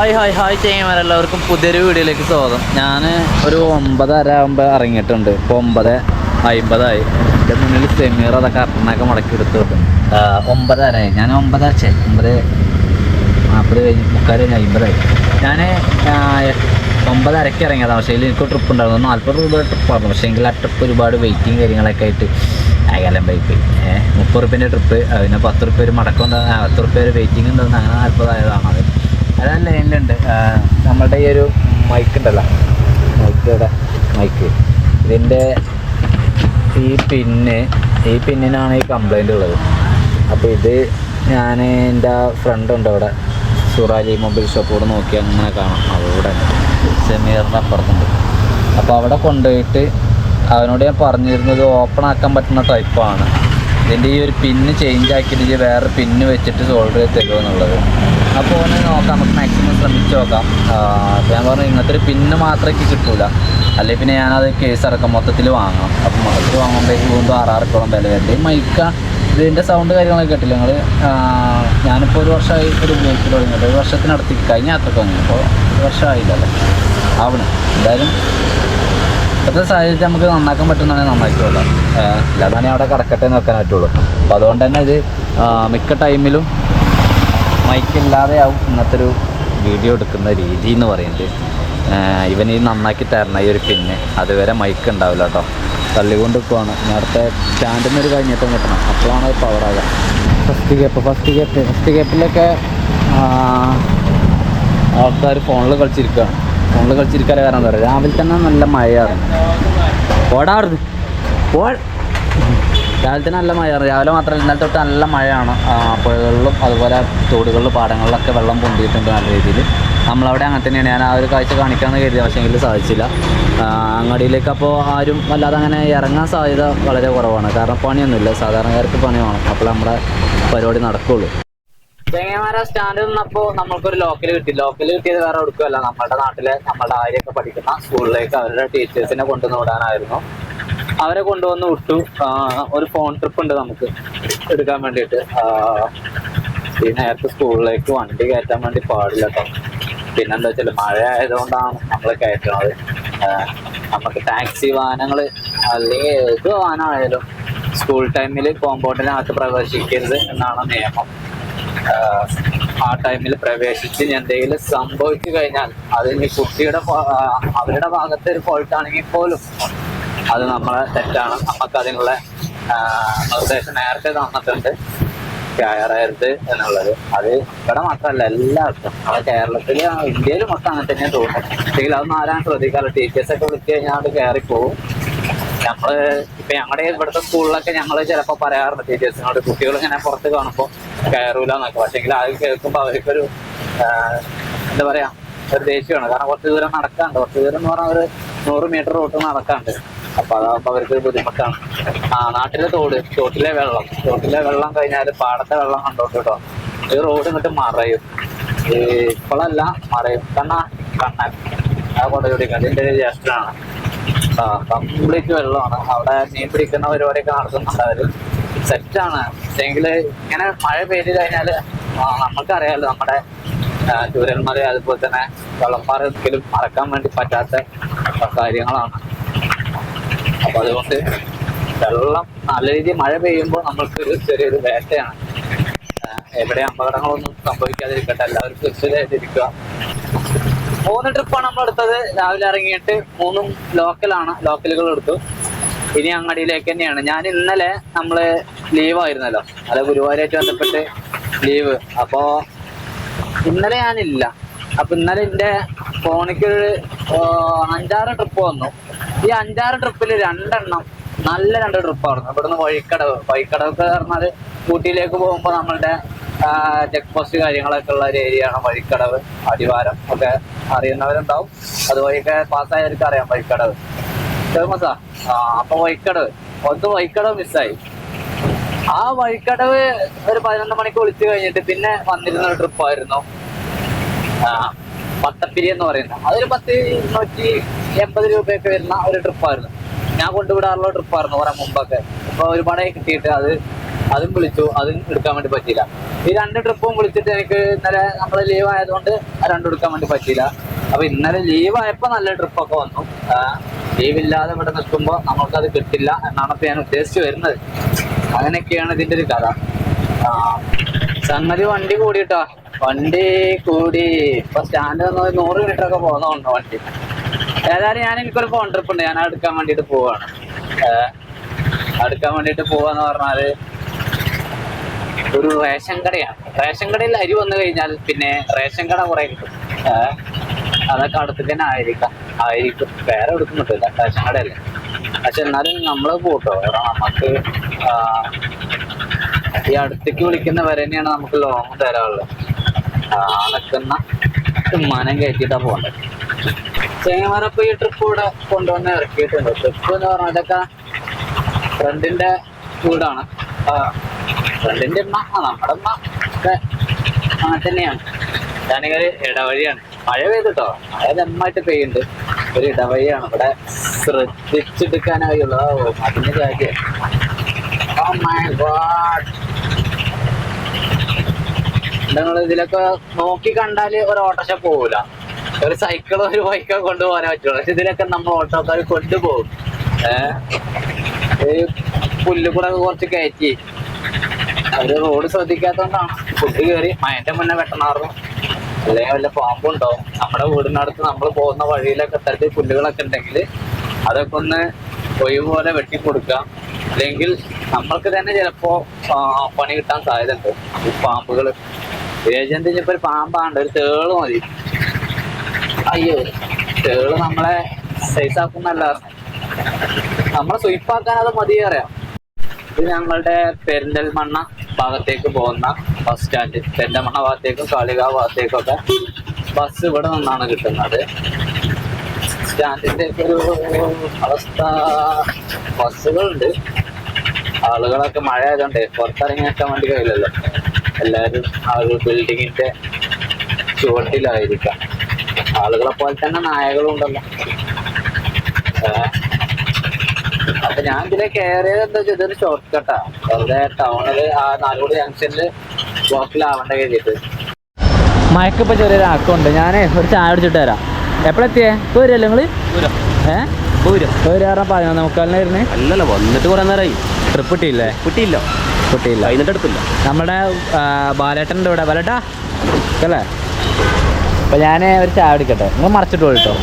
Hi hi hi ചെയ്യുമാരെല്ലാവർക്കും പുതിയൊരു വീഡിയോയിലേക്ക് സ്വാഗതം. ഞാൻ ഒരു ഒമ്പതര ആകുമ്പോൾ ഇറങ്ങിയിട്ടുണ്ട്. ഇപ്പോൾ ഒമ്പത് അമ്പതായി എന്റെ മുന്നിൽ സെമീർ അതൊക്കെ അറിഞ്ഞൊക്കെ മുടക്കി ഒമ്പത് ഒമ്പതരയായി. ഞാൻ ഒമ്പതര ചേ ഒമ്പത് നാൽപ്പത് കഴിഞ്ഞ് മുക്കാൽ കഴിഞ്ഞ് അമ്പതായി ഞാൻ ഒമ്പതരക്ക് ഇറങ്ങിയതാണ് പക്ഷേ എനിക്ക് ട്രിപ്പ് ഉണ്ടായിരുന്നു. നാൽപ്പത് രൂപ ട്രിപ്പായിരുന്നു പക്ഷേ എങ്കിൽ ആ ട്രിപ്പ് ഒരുപാട് വെയിറ്റിംഗ് കാര്യങ്ങളൊക്കെ ആയിട്ട് അകലം പോയി ഏഹ് മുപ്പത് റുപ്യന്റെ ട്രിപ്പ് പിന്നെ പത്ത് റുപ്യ ഒരു മടക്കം ഉണ്ടാകുന്ന പത്ത് റുപ്യ ഒരു വെയിറ്റിംഗ് ഉണ്ടെന്ന് അങ്ങനെ നാൽപ്പതായതാണ് അത് അതാണ് ലൈനിലുണ്ട് നമ്മളുടെ ഈ ഒരു മൈക്ക് ഉണ്ടല്ലോ. മൈക്കയുടെ മൈക്ക് ഇതിന്റെ ഈ പിന്ന് ഈ പിന്നിനാണ് ഈ കംപ്ലൈന്റ് ഉള്ളത്. അപ്പോൾ ഇത് ഞാൻ എന്റെ ഫ്രണ്ട് ഉണ്ട് അവിടെ. സുറാലി മൊബൈൽ ഷോപ്പോട് നോക്കി അങ്ങനെ കാണാം. അവിടെ സെമീറിന്റെ അപ്പുറത്തുണ്ട്. അപ്പോൾ അവിടെ കൊണ്ടുപോയിട്ട് അവനോട് ഞാൻ പറഞ്ഞിരുന്നത് ഓപ്പൺ ആക്കാൻ പറ്റുന്ന ടൈപ്പാണ് ഇതിന്റെ ഈ ഒരു പിന്ന് ചേഞ്ച് ആക്കിയിട്ട് വേറെ പിന്ന് വെച്ചിട്ട് സോൾവ് ചെയ്ത് തരുമെന്നുള്ളത് അപ്പോൾ ഒന്ന് നോക്കാം നമുക്ക് മാക്സിമം ശ്രമിച്ച് നോക്കാം. ഞാൻ പറഞ്ഞു ഇങ്ങനത്തെ ഒരു പിന്ന് മാത്രമേ കിട്ടൂല. അല്ലെങ്കിൽ പിന്നെ ഞാനത് കേസ് അടക്കം മൊത്തത്തിൽ വാങ്ങാം അപ്പോൾ മൊത്തത്തിൽ വാങ്ങുമ്പോഴേക്ക് വീണ്ടും ആറാറക്കോളം വില വരേണ്ടി. മൈക്ക ഇതിന്റെ സൗണ്ട് കാര്യങ്ങളൊക്കെ കേട്ടില്ല നിങ്ങൾ ഞാനിപ്പോൾ ഒരു വർഷമായി ഒരു ഉപയോഗിക്കൽ തുടങ്ങിയിട്ട്. ഒരു വർഷത്തിനടുത്ത് കഴിഞ്ഞ യാത്രയ്ക്ക് വാങ്ങി അപ്പോൾ ഒരു വർഷമായില്ലല്ലോ. ആവണം. എന്തായാലും ഇപ്പോഴത്തെ സാഹചര്യത്തിൽ നമുക്ക് നന്നാക്കാൻ പറ്റുന്നതാണെങ്കിൽ നന്നാക്കിയുള്ളൂ അല്ലാതെ അവിടെ കിടക്കട്ടെ എന്ന് വെക്കാൻ പറ്റുള്ളൂ. അപ്പോൾ അതുകൊണ്ട് തന്നെ ഇത് മിക്ക ടൈമിലും മൈക്ക് ഇല്ലാതെയാവും ഇന്നത്തെ ഒരു വീഡിയോ എടുക്കുന്ന രീതി എന്ന് പറയുന്നത്. ഇവൻ ഈ നന്നാക്കി തരണ ഈ ഒരു പിന്നെ അതുവരെ മൈക്ക് ഉണ്ടാവില്ല കേട്ടോ. തള്ളിക്കൊണ്ട് പോവാണ് നേരത്തെ സ്റ്റാൻഡിൽ നിന്ന് ഒരു കഴിഞ്ഞിട്ടും കിട്ടണം. അപ്പോഴാണ് അത് പവറാകുക ഫസ്റ്റ് കേപ്പ് ഫസ്റ്റ് കേപ്പ് ഫസ്റ്റ് കേപ്പിലൊക്കെ ആൾക്കാർ ഫോണിൽ കളിച്ചിരിക്കുകയാണ് ഫോണിൽ കളിച്ചിരിക്കാൻ കാരണം എന്താ പറയുക? രാവിലെ തന്നെ നല്ല മഴയാണ്. ഓടാറുണ്ട് ഓ രാവിലെ തന്നെ നല്ല മഴയാണ്. രാവിലെ മാത്രമല്ല ഇന്നലെ തൊട്ട് നല്ല മഴയാണ്. പുഴകളിലും അതുപോലെ തോടുകളിലും പാടങ്ങളിലൊക്കെ വെള്ളം പൊന്തിയിട്ടുണ്ട് നല്ല രീതിയിൽ. നമ്മളവിടെ അങ്ങനെ തന്നെയാണ്. ഞാൻ ആ ഒരു കാഴ്ച കാണിക്കാമെന്ന് കരുതി പക്ഷേ എങ്കിൽ സാധിച്ചില്ല. അങ്ങടിയിലേക്ക് അപ്പോൾ ആരും വല്ലാതെ അങ്ങനെ ഇറങ്ങാൻ സാധ്യത വളരെ കുറവാണ്. കാരണം പണിയൊന്നുമില്ല. സാധാരണക്കാർക്ക് പണിയാണ്. അപ്പോൾ നമ്മുടെ പരിപാടി നടക്കുള്ളൂ. ചെങ്ങന്മാരെ സ്റ്റാൻഡിൽ നിന്നപ്പോ നമ്മൾക്കൊരു ലോക്കൽ കിട്ടി. ലോക്കൽ കിട്ടിയത് വേറെ എടുക്കുകയല്ല നമ്മുടെ നാട്ടിലെ നമ്മുടെ ആര്യൊക്കെ പഠിക്കുന്ന സ്കൂളിലേക്ക് അവരുടെ ടീച്ചേഴ്സിനെ കൊണ്ടുവന്ന് വിടാനായിരുന്നു. അവരെ കൊണ്ടുവന്ന് വിട്ടു. ഒരു ഫോൺ ട്രിപ്പ് ഉണ്ട് നമുക്ക് എടുക്കാൻ വേണ്ടിയിട്ട്. ഈ നേരത്തെ സ്കൂളിലേക്ക് വണ്ടി കയറ്റാൻ വേണ്ടി പാടില്ല കേട്ടോ പിന്നെന്താ വെച്ചാൽ മഴ ആയതുകൊണ്ടാണ് നമ്മൾ കയറ്റുന്നത്. നമുക്ക് ടാക്സി വാഹനങ്ങൾ അല്ലെങ്കിൽ ഏത് വാഹനമായാലും സ്കൂൾ ടൈമിൽ കോമ്പൗണ്ടിനകത്ത് പ്രവേശിക്കരുത് എന്നാണ് നിയമം. ആ ടൈമിൽ പ്രവേശിച്ച് എന്തെങ്കിലും സംഭവിച്ചു കഴിഞ്ഞാൽ അത് ഇനി കുട്ടിയുടെ അവരുടെ ഭാഗത്തെ ഒരു ഫോൾട്ട് ആണെങ്കിൽ പോലും അത് നമ്മളെ തെറ്റാണ്. നമുക്ക് അതിനുള്ള നിർദ്ദേശം നേരത്തെ തന്നിട്ടുണ്ട്. കയറരുത് എന്നുള്ളത്. അത് ഇവിടെ മാത്രമല്ല എല്ലാവർക്കും. നമ്മുടെ കേരളത്തിൽ ഇന്ത്യയിൽ മൊത്തം അങ്ങനെ തന്നെയാണ് തോന്നുന്നത്. അല്ലെങ്കിൽ അതൊന്നും ആരാണ് ശ്രദ്ധിക്കാറ്? ടീച്ചേഴ്സൊക്കെ വിളിച്ചു കഴിഞ്ഞാൽ അത് കയറിപ്പോവും. നമ്മൾ ഇപ്പൊ ഞങ്ങളുടെ ഇവിടുത്തെ സ്കൂളിലൊക്കെ ഞങ്ങൾ ചിലപ്പോ പറയാറുണ്ട് ടീച്ചേഴ്സിനോട് കുട്ടികൾ ഇങ്ങനെ പുറത്ത് കാണുമ്പോ കയറൂല എന്നൊക്കെ പക്ഷെങ്കിൽ അത് കേൾക്കുമ്പോ അവർക്കൊരു എന്താ പറയാ ഒരു ദേഷ്യമാണ്. കാരണം കുറച്ച് ദൂരം നടക്കാണ്ട് കുറച്ച് ദൂരം എന്ന് പറഞ്ഞാൽ ഒരു നൂറ് മീറ്റർ റോട്ട് നടക്കാണ്ട്. അപ്പൊ അതാകുമ്പോ അവർക്ക് ഒരു ബുദ്ധിമുട്ടാണ്. ആ നാട്ടിലെ തോട് തോട്ടിലെ വെള്ളം. തോട്ടിലെ വെള്ളം കഴിഞ്ഞാൽ പാടത്തെ വെള്ളം കണ്ടോട്ട് കേട്ടോ. ഈ റോഡ് ഇങ്ങോട്ട് മറയും. ഇപ്പോഴല്ല മറയും. കണ്ണ കണ്ണൻ ആ കൊണ്ടുകൂടി അതിന്റെ ഒരു ജ്യേഷ്ഠനാണ് ആ കംപ്ലീറ്റ് വെള്ളമാണ്. അവിടെ മീൻ പിടിക്കുന്ന പരിപാടിയൊക്കെ നടത്തുന്നുണ്ട് അവർ. സെറ്റാണ് പക്ഷേങ്കിൽ ഇങ്ങനെ മഴ പെയ്ത് കഴിഞ്ഞാൽ ആ, നമുക്കറിയാലോ നമ്മുടെ ചൂരന്മാരെ അതുപോലെ തന്നെ വെള്ളപ്പാറ ഒരിക്കലും മറക്കാൻ വേണ്ടി പറ്റാത്ത കാര്യങ്ങളാണ്. അപ്പൊ അതുകൊണ്ട് വെള്ളം നല്ല രീതിയിൽ മഴ പെയ്യുമ്പോൾ നമ്മൾക്ക് ഒരു ചെറിയൊരു വേട്ടയാണ്. എവിടെ അപകടങ്ങളൊന്നും സംഭവിക്കാതിരിക്കട്ടെ. എല്ലാവരും സുരക്ഷിതമായിട്ടിരിക്കുക മൂന്ന് ട്രിപ്പാണ് നമ്മൾ എടുത്തത്. രാവിലെ ഇറങ്ങിയിട്ട് മൂന്നും ലോക്കലാണ്. ലോക്കലുകൾ എടുത്തു. ഇനി അങ്ങടിയിലേക്ക് തന്നെയാണ്. ഞാൻ ഇന്നലെ നമ്മൾ ലീവായിരുന്നല്ലോ അല്ല ഗുരുവായൂരായിട്ട് ബന്ധപ്പെട്ട് ലീവ് അപ്പോ ഇന്നലെ ഞാനില്ല. അപ്പൊ ഇന്നലെ എന്റെ ഫോണിക്ക് അഞ്ചാറ് ട്രിപ്പ് വന്നു. ഈ അഞ്ചാറ് ട്രിപ്പിൽ രണ്ടെണ്ണം നല്ല രണ്ട് ട്രിപ്പായിരുന്നു ഇവിടുന്ന് വഴിക്കടവ്. വഴിക്കടവ് പറഞ്ഞാൽ ഊട്ടിയിലേക്ക് പോകുമ്പോൾ നമ്മളുടെ ചെക്ക് പോസ്റ്റ് കാര്യങ്ങളൊക്കെ ഉള്ള ഒരു ഏരിയയാണ് വഴിക്കടവ് അടിവാരം. ഒക്കെ അറിയുന്നവരുണ്ടാവും. അതുവഴിയൊക്കെ പാസ്സായവർക്ക് അറിയാം വഴിക്കടവ്. ഫേമസാ ആ. അപ്പൊ വഴിക്കടവ്. ഒന്ന് വഴിക്കടവ് മിസ്സായി ആ വഴിക്കടവ് ഒരു പതിനൊന്ന് മണിക്ക് വിളിച്ചു കഴിഞ്ഞിട്ട് പിന്നെ വന്നിരുന്ന ഒരു ട്രിപ്പായിരുന്നു പത്തപ്പിരി എന്ന് പറയുന്നത് അതൊരു പത്ത് നൂറ്റി എൺപത് രൂപയൊക്കെ വരുന്ന ഒരു ട്രിപ്പായിരുന്നു ഞാൻ കൊണ്ടുവിടാറുള്ള ട്രിപ്പായിരുന്നു കുറെ മുമ്പൊക്കെ. ഇപ്പൊ ഒരുപാടായി കിട്ടിയിട്ട് അത് അതും വിളിച്ചു അതും എടുക്കാൻ വേണ്ടി പറ്റിയില്ല. ഈ രണ്ട് ട്രിപ്പും വിളിച്ചിട്ട് എനിക്ക് ഇന്നലെ നമ്മൾ ലീവ് ആയതുകൊണ്ട് രണ്ടും എടുക്കാൻ വേണ്ടി പറ്റിയില്ല. അപ്പൊ ഇന്നലെ ലീവ് ആയപ്പോ നല്ല ട്രിപ്പൊക്കെ വന്നു. ലീവ് ഇല്ലാതെ ഇവിടെ നമ്മൾക്ക് അത് കിട്ടില്ല എന്നാണ് ഇപ്പൊ ഞാൻ ഉദ്ദേശിച്ചു വരുന്നത്. അങ്ങനെയൊക്കെയാണ് ഇതിന്റെ ഒരു കഥ. സംഗതി വണ്ടി കൂടിട്ടോ വണ്ടി കൂടി. ഇപ്പൊ സ്റ്റാൻഡ് വന്ന് ഒരു നൂറ് മീറ്റർ ഒക്കെ പോകുന്നുണ്ടോ വണ്ടി. ഏതായാലും ഞാൻ എനിക്കൊരു ഫോൺ ട്രിപ്പ് ഉണ്ട്. ഞാൻ എടുക്കാൻ വേണ്ടിട്ട് പോവാണ്. എടുക്കാൻ വേണ്ടിയിട്ട് പോവാന്ന് പറഞ്ഞാൽ ഒരു റേഷൻ കടയാണ്. റേഷൻ കടയിൽ അരി വന്നു കഴിഞ്ഞാൽ പിന്നെ റേഷൻ കട കുറെ കിട്ടും. അതൊക്കെ അടുത്ത് തന്നെ ആയിരിക്കാം. ആയിരിക്കും. വേറെ എടുക്കും റേഷൻ കടയല്ലേ. പക്ഷെ എന്നാലും നമ്മൾ പോട്ടോ നമുക്ക് ഈ അടുത്തേക്ക് വിളിക്കുന്ന വരെ തന്നെയാണ് നമുക്ക് ലോങ് തരാനുള്ളത്. ആ മനം കയറ്റിട്ടാ പോകേണ്ടത് ചേങ്ങമാരപ്പോ ഈ ട്രിപ്പ് ഇവിടെ കൊണ്ടുവന്ന് ഇറക്കിയിട്ടുണ്ട്. ട്രിപ്പ് എന്ന് പറഞ്ഞാൽ ഇതൊക്കെ ഫ്രണ്ടിന്റെ വീടാണ്. ഫ്രണ്ടിന്റെ ഉമ്മ നമ്മുടെ ഉമ്മ ഒക്കെ അങ്ങനെ തന്നെയാണ്. ഇടവഴിയാണ്. മഴ പെയ്തിട്ടോ? മഴ നന്നായിട്ട് പെയ്യുന്നുണ്ട്. ഒരു ഇടവഴിയാണ്. ഇവിടെ ശ്രദ്ധിച്ചെടുക്കാനായുള്ള ഓ അതിന്റെ കാര്യം. നിങ്ങൾ ഇതിലൊക്കെ നോക്കി കണ്ടാൽ ഒരു ഓട്ടോഷ പോവൂല. ഒരു സൈക്കിളോ ഒരു ബൈക്കോ കൊണ്ടുപോകാനേ പറ്റുള്ളൂ. പക്ഷെ ഇതിലൊക്കെ നമ്മൾ ഓട്ടോക്കാർ കൊണ്ടുപോകും. ഏഹ് ഈ പുല്ല് കൂടെ കുറച്ച് കയറ്റി അവർ റോഡ് ശ്രദ്ധിക്കാത്തോണ്ടാണ്. ഫുഡ് കയറി മയന്റെ മുന്നേ വെട്ടണാറും അല്ലെങ്കിൽ വല്ല പാമ്പുണ്ടാവും നമ്മുടെ വീടിനടുത്ത് നമ്മൾ പോകുന്ന വഴിയിലൊക്കെ തരത്തിൽ പുല്ലുകളൊക്കെ ഉണ്ടെങ്കിൽ അതൊക്കെ ഒന്ന് വെട്ടി കൊടുക്കാം അല്ലെങ്കിൽ നമ്മൾക്ക് തന്നെ ചിലപ്പോ പണി കിട്ടാൻ സാധ്യതയുണ്ട്. ഈ പാമ്പുകൾ ഏജന്റ് ഇപ്പൊ ഒരു പാമ്പാണ്ട് ഒരു തേൾ മതി. അയ്യോ തേൾ നമ്മളെ സൈസ് ആക്കുന്നല്ല നമ്മളെ സ്വയിപ്പാക്കാൻ അത് മതി ഇത് ഞങ്ങളുടെ പെരിന്തൽമണ്ണ ഭാഗത്തേക്ക് പോകുന്ന ബസ് സ്റ്റാൻഡ് പെരിന്തൽമണ്ണ ഭാഗത്തേക്കും കാളികാവ് ഭാഗത്തേക്കൊക്കെ ബസ് ഇവിടെ നിന്നാണ് കിട്ടുന്നത്. സ്റ്റാൻഡിന്റെ ഒരു അവസ്ഥ ബസ്സുകളുണ്ട്. ആളുകളൊക്കെ മഴ ആയതുകൊണ്ട് പുറത്തിറങ്ങി നിൽക്കാൻ വേണ്ടി കഴിയില്ലല്ലോ. എല്ലാവരും ആ ഒരു ബിൽഡിങ്ങിന്റെ ചുവട്ടിലായിരിക്കാം. ആളുകളെ പോലെ തന്നെ നായകളും ഉണ്ടല്ലോ അപ്പൊ ഞാൻ ഇതിലെ കയറിയത് എന്താ വെച്ചാൽ ഇതൊരു ഷോർട്ട് കട്ടാ വെറുതെ ടൗണിൽ ആ നാലുകൂടി ജംഗ്ഷനിൽ ബ്ലോക്കിലാവണ്ട കഴിഞ്ഞിട്ട് മയക്കിപ്പോ ചെറിയൊരു ആക്കമുണ്ട് ഞാനേ ഒരു ചായ അടിച്ചിട്ട് തരാം എപ്പോഴെത്തിയേ വരുമല്ലോ നിങ്ങൾ? ഏഹ് പോരും കാരണം പതിനൊന്ന് മുക്കാലിനായിരുന്നേ അല്ലല്ല വന്നിട്ട് കുറെ നേരമായി ട്രിപ്പ് കിട്ടിയില്ലേ? കിട്ടിയില്ല. കിട്ടിയില്ല. അതിനിട്ട് എടുത്തില്ല. നമ്മുടെ ബാലേട്ടന്റെ ഇവിടെ. ബാലേട്ടാ. അല്ലേ അപ്പൊ ഞാൻ ഒരു ചായ എടുക്കട്ടെ നിങ്ങൾ മറച്ചിട്ട് പോയി കേട്ടോ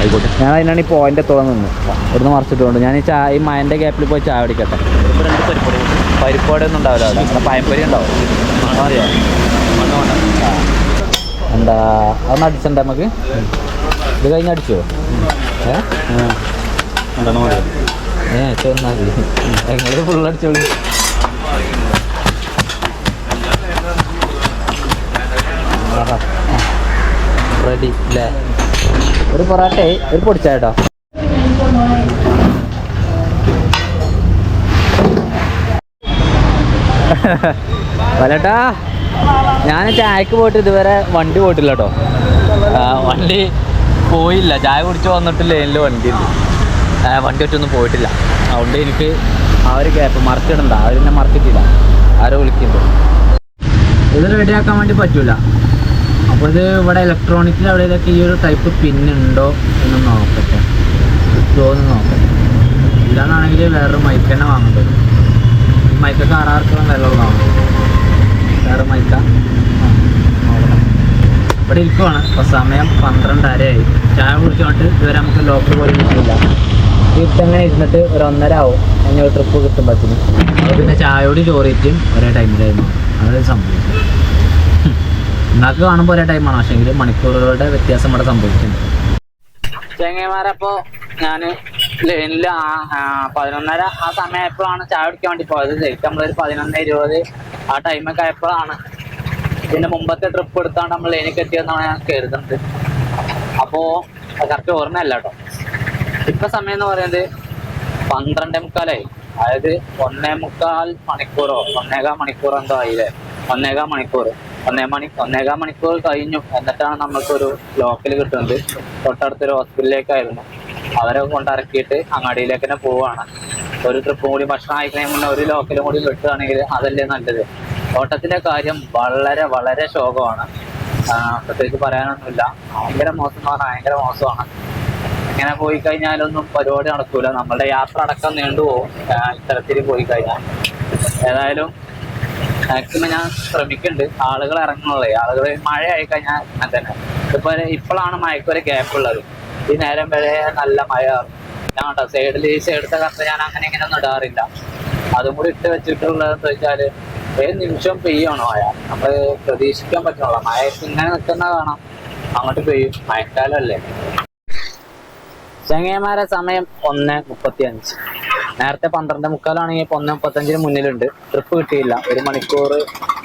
ആയിക്കോട്ടെ. ഞാൻ അതിനാണ് ഈ പോയിന്റ് തുടങ്ങുന്നത് നിന്ന്. ഇവിടുന്ന് മറിച്ചിട്ടുണ്ട് ഞാൻ ഈ ചാ ഈ മയന്റെ ഗ്യാപ്പിൽ പോയി ചായ പിടിക്കട്ടെ ഇപ്പൊ രണ്ട് പരിപാടി പരിപ്പോടെ ഒന്നും ഉണ്ടാവില്ല അവിടെ. പയമ്പൊരി ഉണ്ടാവും. അറിയോ. എന്താ അതൊന്ന് അടിച്ചണ്ട നമുക്ക്? ഇത് കഴിഞ്ഞ് അടിച്ചോ? ഏ? ചെന്നാൽ ഫുൾ അടിച്ചോളൂ. റെഡി അല്ലേ ഒരു പൊറാട്ട ഒരു പൊടിച്ചാട്ടോ വലട്ടാ. ഞാൻ ചായക്ക് പോയിട്ട് ഇതുവരെ വണ്ടി പോയിട്ടില്ല കേട്ടോ വണ്ടി പോയില്ല. ചായ കുടിച്ച് വന്നിട്ടില്ല. എന്റെ വണ്ടി വണ്ടി ഒറ്റൊന്നും പോയിട്ടില്ല. അതുകൊണ്ട് എനിക്ക് ആ ഒരു ഗ്യാപ്പ് മറക്കിടണ്ട അവരെന്നെ മറക്കിട്ടില്ല ആരോ വിളിക്കുന്നുണ്ട്. ഇത് റെഡിയാക്കാൻ വേണ്ടി പറ്റൂല. അപ്പോൾ ഇത് ഇവിടെ ഇലക്ട്രോണിക്കിൽ ഇതൊക്കെ ഈ ഒരു ടൈപ്പ് പിന്നുണ്ടോ എന്ന് നോക്കട്ടെ. കിട്ടുമോയെന്ന് നോക്കട്ടെ. ഇല്ലാന്നാണെങ്കിൽ വേറൊരു മൈക്ക് തന്നെ വാങ്ങേണ്ടി വരും ആറാർക്കുള്ള വെള്ളം വാങ്ങും വേറെ മൈക്ക. ഇവിടെ ഇരിക്കുവാണ്. ഇപ്പോൾ സമയം പന്ത്രണ്ടരയായി. ചായ കുടിച്ചോണ്ട് ഇതുവരെ നമുക്ക് ലോക്കൽ പോലും കിട്ടില്ല ഇട്ടങ്ങനെ ഇരുന്നിട്ട് ഒരു ഒന്നര ആവും. എന്നെ ഒരു ട്രിപ്പ് കിട്ടുമ്പോഴത്തേന്. അപ്പോൾ പിന്നെ ചായയോട് ചോറിറ്റും ഒരേ ടൈമിലായിരുന്നു അതൊരു സംഭവിച്ചത്. നിങ്ങൾക്ക് കാണുമ്പോൾ ഒരേ ടൈമാണ് പക്ഷേ മണിക്കൂറുകളുടെ വ്യത്യാസം ഇവിടെ സംഭവിക്കുന്നുണ്ട് ചെങ്ങന്മാരപ്പോ ഞാൻ ലൈനിൽ പതിനൊന്നര ആ സമയമായപ്പോഴാണ് ചായ കുടിക്കാൻ വേണ്ടി പോയത്. ശരിക്കും നമ്മളൊരു പതിനൊന്ന് ഇരുപത് ആ ടൈമൊക്കെ ആയപ്പോഴാണ് ഇതിന്റെ മുമ്പത്തെ ട്രിപ്പ് എടുത്താണ്ട് നമ്മൾ ലൈനിൽ എത്തിയെന്നാണ് ഞാൻ കരുതുന്നത്. അപ്പോ കറക്റ്റ് ഓർമ്മയല്ല കേട്ടോ. ഇപ്പൊ സമയം എന്ന് പറയുന്നത് പന്ത്രണ്ടേ മുക്കാലായി. അതായത് ഒന്നേ മുക്കാൽ മണിക്കൂറോ ഒന്നേകാൽ മണിക്കൂറോ എന്തോ ആയില്ലേ? ഒന്നേകാൽ മണിക്കൂർ ഒന്നേ മണി ഒന്നേകാൽ മണിക്കൂർ കഴിഞ്ഞു. എന്നിട്ടാണ് നമ്മൾക്കൊരു ലോക്കൽ കിട്ടുന്നത്. തൊട്ടടുത്തൊരു ഹോസ്പിറ്റലിലേക്കായിരുന്നു. അവരെ കൊണ്ടിറക്കിയിട്ട് അങ്ങാടിയിലേക്ക് തന്നെ പോവാണ് ഒരു ട്രിപ്പും കൂടി ഭക്ഷണം കഴിക്കുന്നതിന് മുന്നേ ഒരു ലോക്കലും കൂടി കിട്ടുകയാണെങ്കിൽ അതല്ലേ നല്ലത്? ഓട്ടത്തിന്റെ കാര്യം വളരെ വളരെ ശോകമാണ്. പ്രത്യേകിച്ച് പറയാനൊന്നുമില്ല. ഭയങ്കര മോശം പറഞ്ഞാൽ ഭയങ്കര മോശമാണ്. ഇങ്ങനെ പോയി കഴിഞ്ഞാലൊന്നും പരിപാടി നടക്കൂല. നമ്മളുടെ യാത്ര അടക്കം നീണ്ടുപോകും. ഇത്തരത്തിൽ പോയി കഴിഞ്ഞാൽ. ഏതായാലും മാക്സിമം ഞാൻ ശ്രമിക്കുന്നുണ്ട് ആളുകൾ ഇറങ്ങുന്നുള്ളേ. ആളുകൾ മഴ ആയി കഴിഞ്ഞാൽ അങ്ങനെ തന്നെ. ഇപ്പൊ ഇപ്പോഴാണ് മഴയ്ക്ക് ഒരു ഗ്യാപ്പ് ഉള്ളത്. ഈ നേരം വരെ നല്ല മഴ ഞാൻ കേട്ടോ സൈഡിൽ ഈ സൈഡത്തെ കത്ത് ഞാൻ അങ്ങനെ ഇങ്ങനെ ഒന്നും ഇടാറില്ല. അതും കൂടി ഇട്ട് വെച്ചിട്ടുള്ളതെന്ന് വെച്ചാൽ ഏത് നിമിഷം പെയ്യണോ മഴ. നമ്മൾ പ്രതീക്ഷിക്കാൻ പറ്റുള്ള മഴ ഇങ്ങനെ നിൽക്കുന്ന കാണാം. അങ്ങോട്ട് പെയ്യും. മഴക്കാലം അല്ലേ? ചങ്ങയമാരെ സമയം ഒന്ന് മുപ്പത്തി അഞ്ച് നേരത്തെ പന്ത്രണ്ട് മുക്കാലാണെങ്കിൽ ഇപ്പൊ ഒന്ന് മുപ്പത്തഞ്ചിന് മുന്നിലുണ്ട്. ട്രിപ്പ് കിട്ടിയില്ല. ഒരു മണിക്കൂർ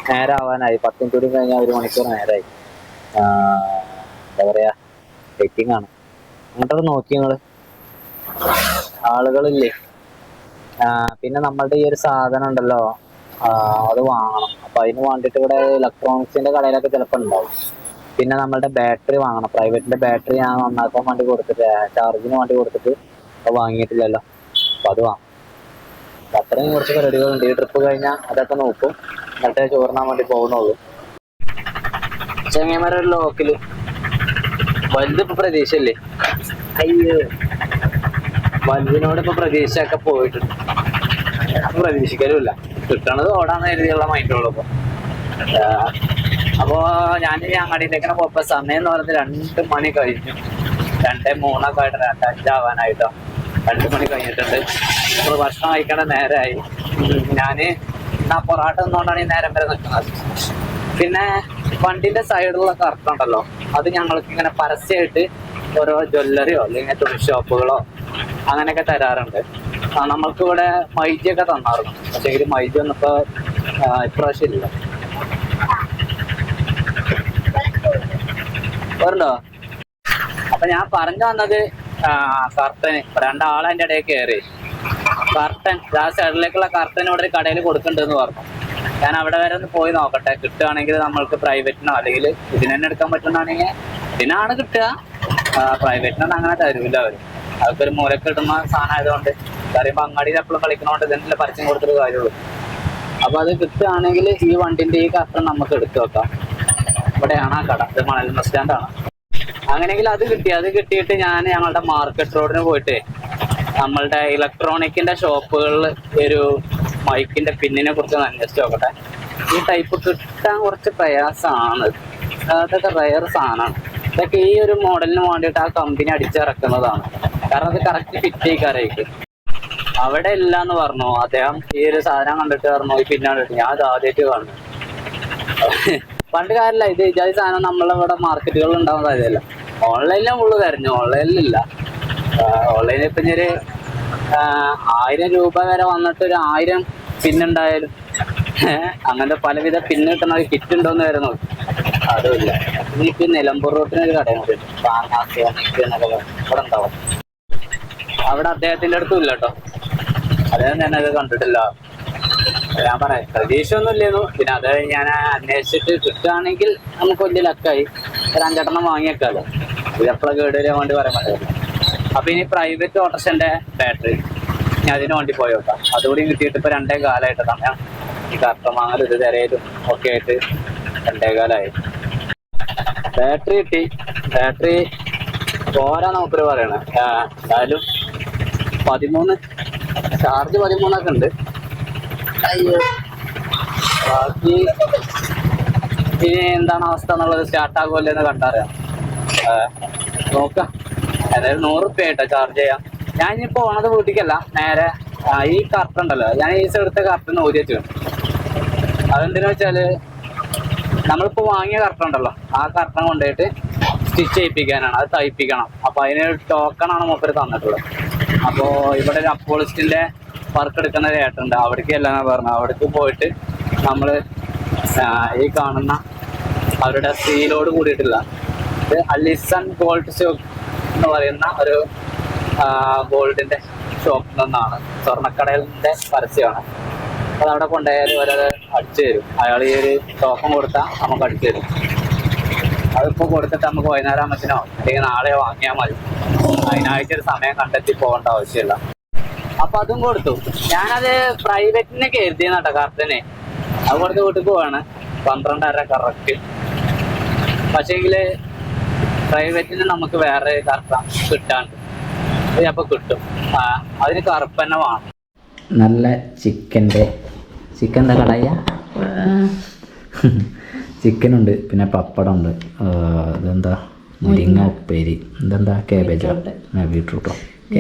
നേരം ആവാനായി പത്ത് കൂടി കഴിഞ്ഞാൽ ഒരു മണിക്കൂർ നേരമായി ആഹ് എന്താ പറയാ വെയിറ്റിംഗ് ആണ്. അങ്ങോട്ടൊക്കെ നോക്കി നിങ്ങൾ. ആളുകളില്ലേ. പിന്നെ നമ്മളുടെ ഈ ഒരു സാധനം ഉണ്ടല്ലോ. അത് വാങ്ങണം. അപ്പൊ അതിന് വേണ്ടിട്ട് ഇവിടെ ഇലക്ട്രോണിക്സിന്റെ കടയിലൊക്കെ ചിലപ്പോൾ ഉണ്ടാവും. പിന്നെ നമ്മളുടെ ബാറ്ററി വാങ്ങണം. പ്രൈവറ്റിന്റെ ബാറ്ററി ഞാൻ നന്നാക്കാൻ വേണ്ടി കൊടുത്തിട്ട് ചാർജിന് വേണ്ടി കൊടുത്തിട്ട് വാങ്ങിയിട്ടില്ലല്ലോ. അപ്പൊ അത് വാങ്ങും അത്രയും കുറച്ച് പരിപാടികളുണ്ട്. ഈ ട്രിപ്പ് കഴിഞ്ഞാൽ അതൊക്കെ നോക്കും. എന്നിട്ട് ചോറിനാൻ വേണ്ടി പോകുന്നുള്ളൂ. ചെങ്ങമര ഒരു ലോക്കിൽ വലുത് ഇപ്പൊ പ്രതീക്ഷയില്ലേ? അയ്യോ. വലുതിനോട് ഇപ്പൊ പ്രതീക്ഷയൊക്കെ പോയിട്ടുണ്ട്. ഞാൻ പ്രതീക്ഷിക്കലുമില്ല. കിട്ടണത് ഓടാന്ന് കരുതിയുള്ള മൈൻഡുള്ളൂ ഇപ്പൊ. അപ്പോ ഞാൻ അങ്ങാടിയിലേക്ക് പോയപ്പോ സമയം എന്ന് പറഞ്ഞത് രണ്ട് മണി കഴിഞ്ഞു. രണ്ടേ മൂന്നൊക്കെ ആയിട്ട് രണ്ട് അഞ്ചാവാനായിട്ടോ. രണ്ട് മണി കഴിഞ്ഞിട്ടുണ്ട്. നമ്മൾ ഭക്ഷണം കഴിക്കണ നേരമായി ഞാൻ ആ പൊറാട്ട നിന്നുകൊണ്ടാണ് ഈ നേരം വരെ നിൽക്കുന്നത് പിന്നെ വണ്ടിന്റെ സൈഡിലുള്ള കറക്റ്റ് ഉണ്ടല്ലോ. അത് ഞങ്ങൾക്ക് ഇങ്ങനെ പരസ്യമായിട്ട് ഓരോ ജ്വല്ലറിയോ അല്ലെങ്കിൽ തുണി ഷോപ്പുകളോ അങ്ങനെയൊക്കെ തരാറുണ്ട്. നമ്മൾക്ക് ഇവിടെ മൈജിയൊക്കെ തന്നായിരുന്നു പക്ഷേ ഇത് മൈജി ഒന്നിപ്പോ ഇപ്രാവശ്യം ഇല്ല. വേറുണ്ടോ അപ്പൊ ഞാൻ പറഞ്ഞു വന്നത് കർട്ടന് രണ്ടാളെ എന്റെ ഇടയിൽ കയറി കർട്ടൻ ആ സൈഡിലേക്കുള്ള കർട്ടൻ ഇവിടെ കടയിൽ കൊടുക്കുന്നുണ്ടെന്ന് പറഞ്ഞു. ഞാൻ അവിടെ വരെ ഒന്ന് പോയി നോക്കട്ടെ. കിട്ടുകയാണെങ്കിൽ നമ്മൾക്ക് പ്രൈവറ്റിനോ അല്ലെങ്കിൽ ഇതിന് തന്നെ എടുക്കാൻ പറ്റുന്നതാണെങ്കിൽ ഇതിനാണ് കിട്ടുക. പ്രൈവറ്റിനൊന്നും അങ്ങനെ തരൂല അവർ അതൊക്കെ ഒരു മൂലക്ക് ഇടുന്ന സാധനം ആയതുകൊണ്ട് പറയുമ്പോൾ അങ്ങാടിയിൽ എപ്പോഴും കളിക്കണോണ്ട് ഇതിന്റെ പരസ്യം കൊടുത്തൊരു കാര്യമുള്ളൂ. അപ്പൊ അത് കിട്ടുകയാണെങ്കിൽ ഈ വണ്ടിന്റെ ഈ കർട്ടൻ നമുക്ക് എടുത്തു വെക്കാം. ഇവിടെയാണ് ആ കട. ഇത് മണൽ ബസ് സ്റ്റാൻഡാണ്. അങ്ങനെയെങ്കിൽ അത് കിട്ടി. അത് കിട്ടിയിട്ട് ഞാൻ ഞങ്ങളുടെ മാർക്കറ്റ് റോഡിന് പോയിട്ട് നമ്മളുടെ ഇലക്ട്രോണിക്കിന്റെ ഷോപ്പുകളിൽ ഒരു മൈക്കിന്റെ പിന്നിനെ കുറിച്ച് അന്വേഷിച്ച് നോക്കട്ടെ. ഈ ടൈപ്പ് കിട്ടാൻ കുറച്ച് പ്രയാസമാണ് അതൊക്കെ റയർ സാധനമാണ്. ഇതൊക്കെ ഈ ഒരു മോഡലിന് വേണ്ടിയിട്ട് ആ കമ്പനി അടിച്ചിറക്കുന്നതാണ്. കാരണം അത് കറക്റ്റ് ഫിറ്റ് ചെയ്യിക്കാരായിരിക്കും അവിടെ ഇല്ല എന്ന് പറഞ്ഞു. അദ്ദേഹം ഈ ഒരു സാധനം കണ്ടിട്ട് പറഞ്ഞു ഈ പിന്നെ കണ്ടിട്ട് ഞാൻ അത് ആദ്യമായിട്ട് കാണുന്നു. പണ്ട് കാര്യമില്ല ഇത് ഇജാതി സാധനം നമ്മളിവിടെ മാർക്കറ്റുകളിൽ ഉണ്ടാവുന്ന കാര്യമല്ല ഓൺലൈനിലാണ് ഉള്ളു കരഞ്ഞു ഓൺലൈനിലില്ല ഓൺലൈനിൽ ഇപ്പം ഞാൻ ആയിരം രൂപ വരെ വന്നിട്ട് ഒരു ആയിരം പിന്നുണ്ടായാലും അങ്ങനത്തെ പലവിധ പിന്ന് കിട്ടുന്ന കിറ്റ് ഉണ്ടോന്ന് വരെ നോക്കി. അതുമില്ല. ഇനിയിപ്പോ നിലമ്പൂർ റോട്ടിന് ഒരു കടയുണ്ട് അവിടെ അദ്ദേഹത്തിന്റെ അടുത്തും ഇല്ല കേട്ടോ. അദ്ദേഹം അത് കണ്ടിട്ടില്ല. ഞാൻ പറയാം. പ്രതീക്ഷ ഒന്നും ഇല്ലായിരുന്നു പിന്നെ അത് ഞാൻ അന്വേഷിച്ചിട്ട് കിട്ടുകയാണെങ്കിൽ നമുക്ക് വലിയ ലക്കായി ഒരു അഞ്ചെണ്ണം വാങ്ങിയേക്കാലോ. ഇത് എപ്പോഴും കേട് വരാൻ വേണ്ടി പറയാൻ അപ്പൊ ഇനി പ്രൈവറ്റ് ഓട്ടോസിന്റെ ബാറ്ററി ഞാൻ അതിന് വേണ്ടി പോയി നോക്കാം അതുകൂടി കിട്ടിയിട്ട് ഇപ്പൊ രണ്ടേ കാലമായിട്ട് സമയം. ഈ കറുത്ത ഒരു തിരയലും ഒക്കെ ആയിട്ട് രണ്ടേ കാലമായി ബാറ്ററി കിട്ടി. ബാറ്ററി പോരാ നമുക്ക് പറയണേ. എന്തായാലും പതിമൂന്ന് ചാർജ് പതിമൂന്നൊക്കെ ഉണ്ട്. അയ്യോ. ബാക്കി ഇനി എന്താണ് അവസ്ഥ എന്നുള്ളത് സ്റ്റാർട്ട് ആകുമല്ലോ എന്ന് കണ്ടറിയാം. നോക്ക. അതായത് നൂറ് റുപ്യ കേട്ടോ ചാർജ് ചെയ്യാം. ഞാൻ ഇനി പോണത് വീട്ടിക്കല്ല. നേരെ ഈ കറക്റ്റ് ഉണ്ടല്ലോ. ഞാൻ ഈ എടുത്ത കറക്റ്റ് ഊരി വെച്ചു അതെന്തിനാ വെച്ചാൽ നമ്മളിപ്പോ വാങ്ങിയ കർട്ടൻ ഉണ്ടല്ലോ. ആ കർട്ടൻ കൊണ്ടുപോയിട്ട് സ്റ്റിച്ച് ചെയ്യിപ്പിക്കാനാണ്. അത് തയ്പ്പിക്കണം. അപ്പൊ അതിന് ടോക്കണാണ് മൂപ്പര് തന്നിട്ടുള്ളത്. അപ്പോ ഇവിടെ ഒരു അപ്പോളിസ്റ്റിന്റെ വർക്ക് എടുക്കുന്ന ചേട്ടുണ്ട് അവിടേക്ക് അവിടേക്ക് എല്ലാം പറഞ്ഞു അവിടേക്ക് പോയിട്ട് നമ്മൾ ഈ കാണുന്ന അവരുടെ സീലോട് കൂടിയിട്ടില്ല. അലിസൺ ഗോൾഡ് ഷോപ്പ് എന്ന് പറയുന്ന ഒരു ഗോൾഡിന്റെ ഷോപ്പിൽ നിന്നാണ്. സ്വർണക്കടലിന്റെ പരസ്യമാണ്. അത് അവിടെ കൊണ്ടുപോയാൽ അവരത് അടിച്ചു തരും. അയാൾ ഈ ഒരു ടോക്കൺ കൊടുത്താൽ നമുക്ക് അടിച്ചു തരും. അതിപ്പോ കൊടുത്തിട്ട് നമുക്ക് വൈകുന്നേരം ആകുമ്പത്തിനോ അല്ലെങ്കിൽ നാളെയോ വാങ്ങിയാൽ മതി. അതിനായിട്ട് ഒരു സമയം കണ്ടെത്തി പോകേണ്ട ആവശ്യമില്ല. അപ്പൊ അതും കൊടുത്തു. ഞാനത് പ്രൈവറ്റിന് കരുതിയെന്നാട്ടോ അത് കൊടുത്ത് വീട്ടിൽ പോവാണ്. പന്ത്രണ്ടര കറക്റ്റ് പക്ഷേങ്കിൽ പ്രൈവറ്റിന് നമുക്ക് വേറെ കറുത്ത കിട്ടാണ്ട്. അപ്പൊ കിട്ടും. ആ, അതിന് കറുപ്പ് തന്നെ വേണം. നല്ല ചിക്കന്റെ ചിക്കൻ എന്താ കടയ ചിക്കനുണ്ട് പിന്നെ പപ്പടമുണ്ട്. ഉണ്ട് ഇതെന്താ മുരിങ്ങ ഉപ്പേരി. ഇതെന്താ? കേബേജോ ബീട്രൂട്ടോ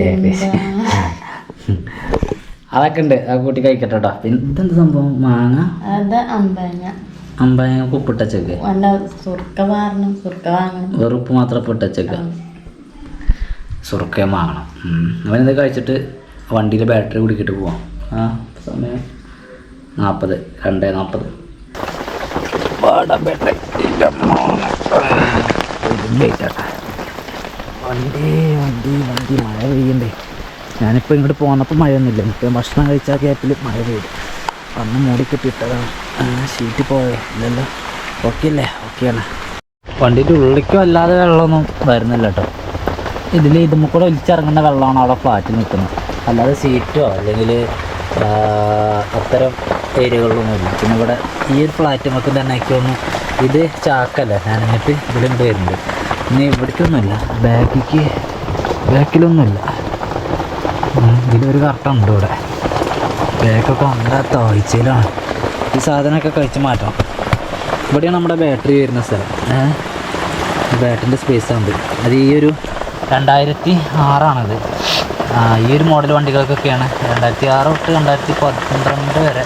അതൊക്കെ ഉണ്ട്. ആ കൂട്ടി കഴിക്കട്ടെ കേട്ടോ പിന്നെ ഇതെന്ത് സംഭവം? മാങ്ങ? അമ്പഴങ്ങ. ഉപ്പിട്ടച്ചക്ക് വെറുപ്പ് മാത്രം ഇപ്പിട്ടച്ചക്ക് സുർക്കയും വാങ്ങണം. അവനെന്ത് കഴിച്ചിട്ട്? വണ്ടിയിൽ ബാറ്ററി കുടിക്കിട്ട് പോവാം. ആ സമയം നാൽപ്പത് രണ്ടേ നാൽപ്പത് ബാറ്ററി. വണ്ടി വണ്ടി വണ്ടി മഴ പെയ്യണ്ടേ. ഞാനിപ്പോൾ ഇങ്ങോട്ട് പോന്നപ്പോൾ മഴയൊന്നുമില്ല. ഇപ്പം ഭക്ഷണം കഴിച്ച ഗ്യാപ്പിൽ മഴ പെയ്തു അന്ന് മൂടി കെട്ടിയിട്ടതാണ് ഷീറ്റ് പോയോ ഇല്ലല്ലോ. ഓക്കെ അല്ലേ? ഓക്കെയാണ് വണ്ടിന്റെ ഉള്ളിലേക്കും അല്ലാതെ വെള്ളമൊന്നും വരുന്നില്ല കേട്ടോ. ഇതിൽ ഇതുമ്മ കൂടെ ഒലിച്ചിറങ്ങുന്ന വെള്ളമാണ് അവിടെ ഫ്ലാറ്റിൽ നിൽക്കുന്നത് അല്ലാതെ സീറ്റോ അല്ലെങ്കിൽ അത്തരം ഏരിയകളിലൊന്നുമില്ല പിന്നെ ഇവിടെ ഈ ഒരു ഫ്ലാറ്റ് നമുക്ക് തന്നെ ഒന്ന് ഇത് ചാക്കല്ല? ഞാൻ എന്നിട്ട് ഇതിലിങ്ങോട്ട് വരുന്നത്. ഇനി ഇവിടേക്കൊന്നുമില്ല. ബാക്കിക്ക് ബാക്കിലൊന്നുമില്ല. ഇതിലൊരു കറക്റ്റുണ്ട് ഇവിടെ. ബാക്കൊക്കെ ഉണ്ടാ താഴ്ചയിലാണ്. ഈ സാധനമൊക്കെ കഴിച്ച് മാറ്റണം. ഇവിടെയാണ് നമ്മുടെ ബാറ്ററി വരുന്ന സ്ഥലം. ബാറ്ററിന്റെ സ്പേസ് ഉണ്ട് അത് ഈ ഒരു രണ്ടായിരത്തി ആറാണത്. ഈ ഒരു മോഡൽ വണ്ടികൾക്കൊക്കെയാണ് രണ്ടായിരത്തി ആറ് തൊട്ട് രണ്ടായിരത്തി പന്ത്രണ്ട് വരെ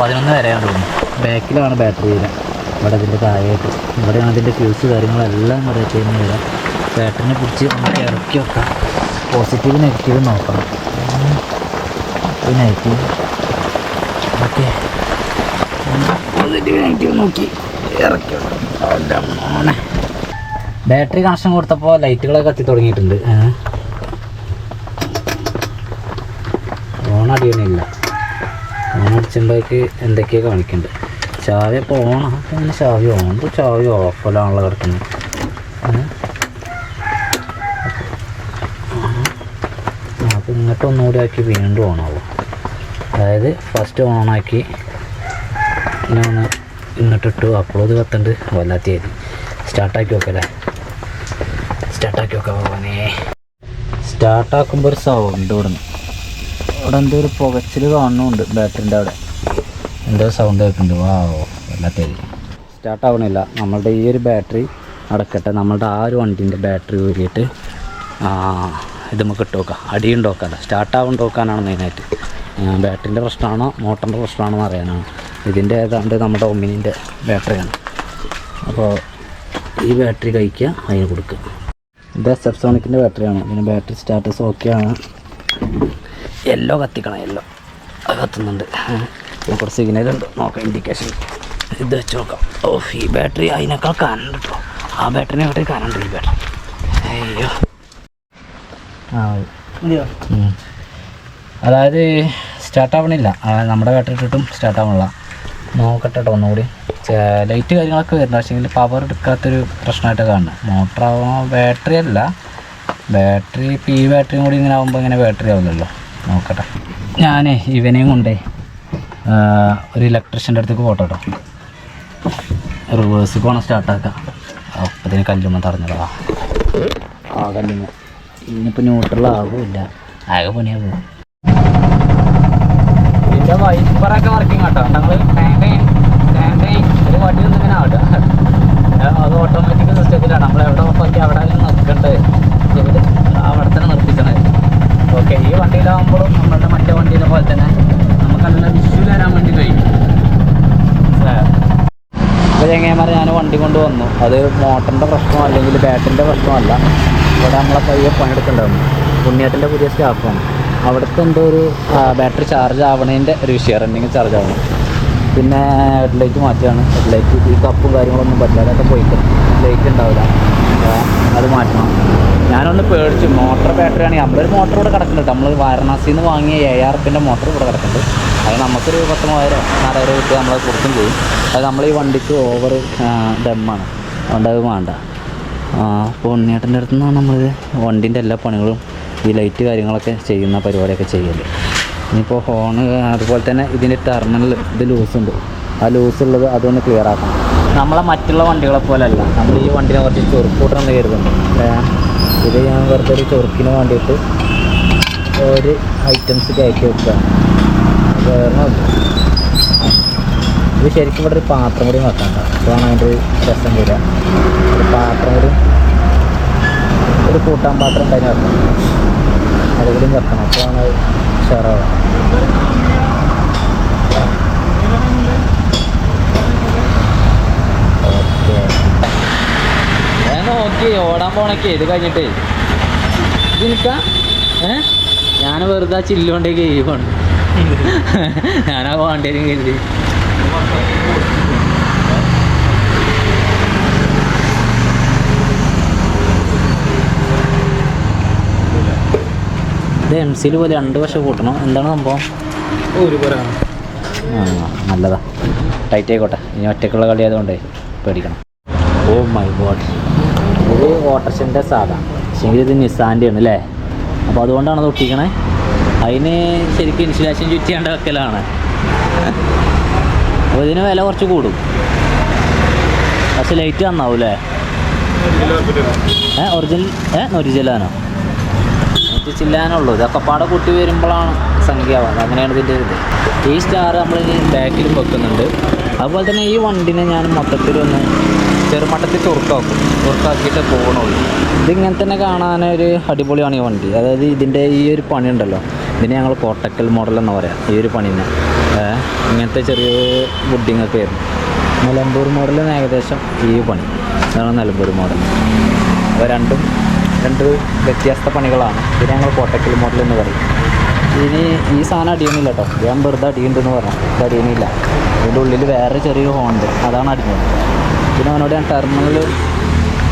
പതിനൊന്ന് വരെയാണ് തോന്നുന്നു. ബാക്കിലാണ് ബാറ്ററി വരിക. ഇവിടെ ഇതിന്റെ താഴെയായിട്ട്. ഇവിടെയാണ് ഇതിന്റെ ഫ്യൂസ് കാര്യങ്ങളെല്ലാം ഇവിടെ ചെയ്യുന്ന വരാം. ബാറ്ററിനെ പിടിച്ച് നമുക്ക് ഇറക്കി വെക്കാം. പോസിറ്റീവ് നെഗറ്റീവ് നോക്കണം. നെഗറ്റീവ് ഓക്കെ പോസിറ്റീവ് നെഗറ്റീവ് നോക്കി. ഇറക്കി വെക്കാം. ബാറ്ററി കണക്ഷൻ കൊടുത്തപ്പോൾ ലൈറ്റുകളൊക്കെ കത്തി തുടങ്ങിയിട്ടുണ്ട്. ഓൺ അടിയൊന്നുമില്ല. ഓൺ അടിച്ചുമ്പോഴേക്ക് എന്തൊക്കെയോ കാണിക്കുന്നുണ്ട് ചാവി അപ്പോൾ ഓണാ പിന്നെ ചാവി ഓൺ ചാവി ഓഫലാണല്ലോ കിടക്കുന്നത്. അപ്പോൾ ഇങ്ങോട്ട് ഒന്നുകൂടി ആക്കി വീണ്ടും ഓണാവും അതായത് ഫസ്റ്റ് ഓണാക്കി പിന്നെ ഒന്ന് ഇങ്ങോട്ടിട്ടു അപ്ലോഡ് കത്തുണ്ട് വല്ലാത്തിയായി സ്റ്റാർട്ടാക്കി നോക്കല്ലേ? സ്റ്റാർട്ടാക്കി നോക്കാം ഭഗവാനേ. സ്റ്റാർട്ടാക്കുമ്പോൾ ഒരു സൗണ്ട് ഇവിടുന്ന്. ഇവിടെ എന്തോ ഒരു പുകച്ചിൽ കാണുന്നുണ്ട് ബാറ്ററിന്റെ അവിടെ. എന്തോ സൗണ്ട് കേൾക്കുന്നുണ്ട്. വാ വല്ലാത്തരി സ്റ്റാർട്ട് ആവണില്ല. നമ്മളുടെ ഈ ഒരു ബാറ്ററി അടക്കട്ടെ. നമ്മളുടെ ആ ഒരു വണ്ടീന്റെ ബാറ്ററി ഊരിയിട്ട് ഇത് നമുക്ക് ഇട്ട് നോക്കാം. അടിയുണ്ട് നോക്കാമല്ലോ സ്റ്റാർട്ടാവുണ്ട് നോക്കാനാണ് മെയിനായിട്ട് ബാറ്ററിന്റെ പ്രശ്നമാണോ മോട്ടറിന്റെ പ്രശ്നമാണോ? എന്ന് അറിയാനാണ്. ഇതിന്റെ ഏതാണ്ട് നമ്മുടെ ഒമിനിന്റെ ബാറ്ററിയാണ് അപ്പോൾ ഈ ബാറ്ററി കഴിക്കുക അതിന് കൊടുക്കുക. ഇത് സെപ്സോണിക്കിന്റെ ബാറ്ററിയാണ് ഇതിന്റെ ബാറ്ററി സ്റ്റാറ്റസ് ഓക്കെയാണ് യെല്ലോ കത്തിക്കണം യെല്ലോ കത്തുന്നുണ്ട്. കുറച്ച് സിഗ്നൽ ഉണ്ട്. നോക്കാം ഇൻഡിക്കേഷൻ ഇത് വെച്ച് നോക്കാം. ഓ ഈ ബാറ്ററി അതിനേക്കാൾ കറണ്ട് കേട്ടോ ആ ബാറ്ററിനെ കാട്ടി കറണ്ട് ഈ ബാറ്ററി അയ്യോ. അതായത് സ്റ്റാർട്ട് ആവണില്ല. നമ്മുടെ ബാറ്ററി ഇട്ടിട്ടും സ്റ്റാർട്ട് ആവണില്ല. നോക്കട്ടെ കേട്ടോ ഒന്നുകൂടി. ലൈറ്റ് കാര്യങ്ങളൊക്കെ വരുന്നുണ്ട്. പക്ഷേ പവർ എടുക്കാത്തൊരു പ്രശ്നമായിട്ട് കാണുന്നത് മോട്ടർ ആവുമ്പോൾ ബാറ്ററി അല്ല. ബാറ്ററി പി ഈ ബാറ്ററിയും കൂടി ഇങ്ങനെ ആകുമ്പോൾ ഇങ്ങനെ ബാറ്ററി ആവില്ലല്ലോ. നോക്കട്ടെ. ഞാനേ ഇവനെയും കൊണ്ടേ ഒരു ഇലക്ട്രീഷ്യന്റെ അടുത്തേക്ക് പോട്ടെ കേട്ടോ റിവേഴ്സ് പോകണം സ്റ്റാർട്ടാക്കാം അപ്പത്തിന് കല്ലുമ്മ തറഞ്ഞതാ. ആ കല്ലുമ്മ. ന്യൂട്രൽ ന്യൂട്രലാകില്ല ആകെ പണിയാകും ഇതിന്റെ വൈപ്പറൊക്കെ വർക്കിംഗ് കേട്ടോ ഞങ്ങൾ ഒരു വണ്ടി ഒന്നും ഇങ്ങനെ ആവട്ടെ അത് ഓട്ടോമാറ്റിക് സിസ്റ്റത്തിലാണ് നമ്മൾ എവിടെ ഓഫാക്കി അവിടെ നിൽക്കേണ്ടത് അവിടെ തന്നെ നിർത്തിക്കണേ ഓക്കെ ഈ വണ്ടിയിലാകുമ്പോഴും നമ്മളുടെ മറ്റേ വണ്ടിയിലെ പോലെ തന്നെ നല്ല വിഷ്വൽ വരാൻ വേണ്ടി കഴിയും ചെങ്ങന്മാരെ ഞാൻ വണ്ടി കൊണ്ട് വന്നു അത് മോട്ടറിന്റെ പ്രശ്നം അല്ലെങ്കിൽ ബാറ്ററിന്റെ പ്രശ്നമല്ല. ഇവിടെ നമ്മളെ പയ്യെ പണിയെടുക്കേണ്ടതാണ് പുണ്യത്തിന്റെ പുതിയ സ്റ്റാഫാണ്. അവിടുത്തെ എന്തോ ഒരു ബാറ്ററി ചാർജ് ആവണതിന്റെ ഒരു വിഷയം റണ്ണിങ് ചാർജ് ആവണം. പിന്നെ ഹെഡ്ലൈറ്റ് മാറ്റുകയാണ് ഹെഡ്ലൈറ്റ് ഈ കപ്പും കാര്യങ്ങളൊന്നും പറ്റില്ല അതൊക്കെ പോയിട്ട് ലൈറ്റ് ഉണ്ടാവില്ല. അത് മാറ്റണം. ഞാനൊന്ന് പേടിച്ചു. മോട്ടോർ ബാറ്ററി ആണെങ്കിൽ നമ്മളൊരു മോട്ടർ ഇവിടെ കിടക്കുന്നുണ്ട്. നമ്മൾ വാരണാസിയിൽ നിന്ന് വാങ്ങിയ എ ആർ എഫിന്റെ മോട്ടർ ഇവിടെ കിടക്കുന്നുണ്ട്. അത് നമുക്കൊരു പത്ത് മൂവായിരം നാലായിരം കിട്ടി നമ്മൾ കൊടുക്കും ചെയ്യും. അത് നമ്മൾ ഈ വണ്ടിക്ക് ഓവർ ഡെമ്മാണ് അതുകൊണ്ട് അത് വേണ്ട. അപ്പോൾ ഉണ്ണിയേട്ടന്റെ അടുത്ത് നിന്നാണ് നമ്മൾ വണ്ടീന്റെ എല്ലാ പണികളും ഈ ലൈറ്റ് കാര്യങ്ങളൊക്കെ ചെയ്യുന്ന പരിപാടിയൊക്കെ ചെയ്യൽ. ഇനിയിപ്പോൾ ഹോണ് അതുപോലെ തന്നെ ഇതിന്റെ ടെർമിനൽ ഇത് ലൂസ് ഉണ്ട് ആ ലൂസ് ഉള്ളത് അതൊന്ന് ക്ലിയർ ആക്കണം. നമ്മളെ മറ്റുള്ള വണ്ടികളെ പോലെ അല്ല. നമ്മൾ ഈ വണ്ടിനെ കുറച്ച് ചൊറുക്കൂട്ടണമെന്ന് കരുതുന്നു. ഏ, ഇത് ഞാൻ വെറുതെ ഒരു ചൊറുക്കിന് വേണ്ടിയിട്ട് ഒരു ഐറ്റംസ് കയറ്റി വെക്കുക. ഇത് ശരിക്കും ഇവിടെ ഒരു പാത്രം കൂടി വെക്കണ്ട അപ്പോഴാണ് അതിന്റെ ഒരു രസം വരിക. ഒരു പാത്രം കൂടി ഒരു കൂട്ടാൻ പാത്രം ഉണ്ടായി വെക്കണം അതുകൂടി വെക്കണം. അപ്പോഴാണ് അത് ഷെയർ ഓക്കെ ഞാൻ നോക്കി ഓടാൻ പോണൊക്കെ ഇത് കഴിഞ്ഞിട്ടേ. ഇത് നിൽക്ക. ഏ? ഞാൻ വെറുതെ ചില്ലുകൊണ്ടേ ചെയ്യുവാണ് ഞാനാ പോകേണ്ടി കരുതി. ഇത് എം സിയിൽ പോലെ രണ്ട് വശം കൂട്ടണം. എന്താണ് സംഭവം? ആ നല്ലതാ. ടൈറ്റ് ആയിക്കോട്ടെ. ഇനി ഒറ്റക്കുള്ള കളി ആയതുകൊണ്ടേ പേടിക്കണം. ഓ മൈ ഗോഡ് ഓട്ടർഷിന്റെ സാധാ. പക്ഷേ ഇത് നിസാന്റെ ആണ് അല്ലേ അപ്പോൾ അതുകൊണ്ടാണ് അത് ഒട്ടിക്കണേ. അതിന് ശരിക്കും ഇൻസുലേഷൻ ചുറ്റിയാണ്ട് വെക്കലാണ്. അപ്പോൾ ഇതിന് വില കുറച്ച് കൂടും. പക്ഷെ ലൈറ്റ് നന്നാവും ഏ ഒറിജിനൽ ഏ ഒറിജിനലാണോ നൂറ്റി ചില്ലാനുള്ളൂ. ഇതൊക്കെ പാടെ കൂട്ടി വരുമ്പോഴാണ് സംഖ്യ ആവുന്നത് അങ്ങനെയാണ് ഇതിന്റെ ഇത്. ഈ സ്റ്റാർ നമ്മൾ ബാക്കിലും വെക്കുന്നുണ്ട്. അതുപോലെ തന്നെ ഈ വണ്ടിനെ ഞാൻ മൊത്തത്തിലൊന്ന് ചെറുമട്ടത്തിൽ ചുറുക്കാക്കും ചുറുക്കാക്കിയിട്ട് പോകണുള്ളൂ ഇതിങ്ങനെ തന്നെ കാണാൻ ഒരു അടിപൊളിയാണ് ഈ വണ്ടി. അതായത് ഇതിന്റെ ഈ ഒരു പണി ഉണ്ടല്ലോ. ഇതിനെ ഞങ്ങൾ കോട്ടക്കൽ മോഡൽ എന്ന് പറയാം. ഈ ഒരു പണിനെ. ഇങ്ങനത്തെ ചെറിയ ബുഡിങ്ങൊക്കെ ആയിരുന്നു. നിലമ്പൂർ മോഡലിന് ഏകദേശം ഈ പണി. അതാണ് നിലമ്പൂർ മോഡൽ അപ്പോൾ രണ്ടും രണ്ട് വ്യത്യസ്ത പണികളാണ്. ഇതിനെ ഞങ്ങൾ കോട്ടക്കൽ മോഡൽ എന്ന് പറയും. ഇനി ഈ സാധനം അടിയണില്ല കേട്ടോ. ഞാൻ വെറുതെ അടിയുണ്ടെന്ന് പറഞ്ഞു. അടിയണില്ല ഇതിന്റെ ഉള്ളിൽ വേറെ ചെറിയൊരു ഹോണ്ട് അതാണ് അടിഞ്ഞത്. പിന്നെ അവനോട് ഞാൻ ടെർമിനൽ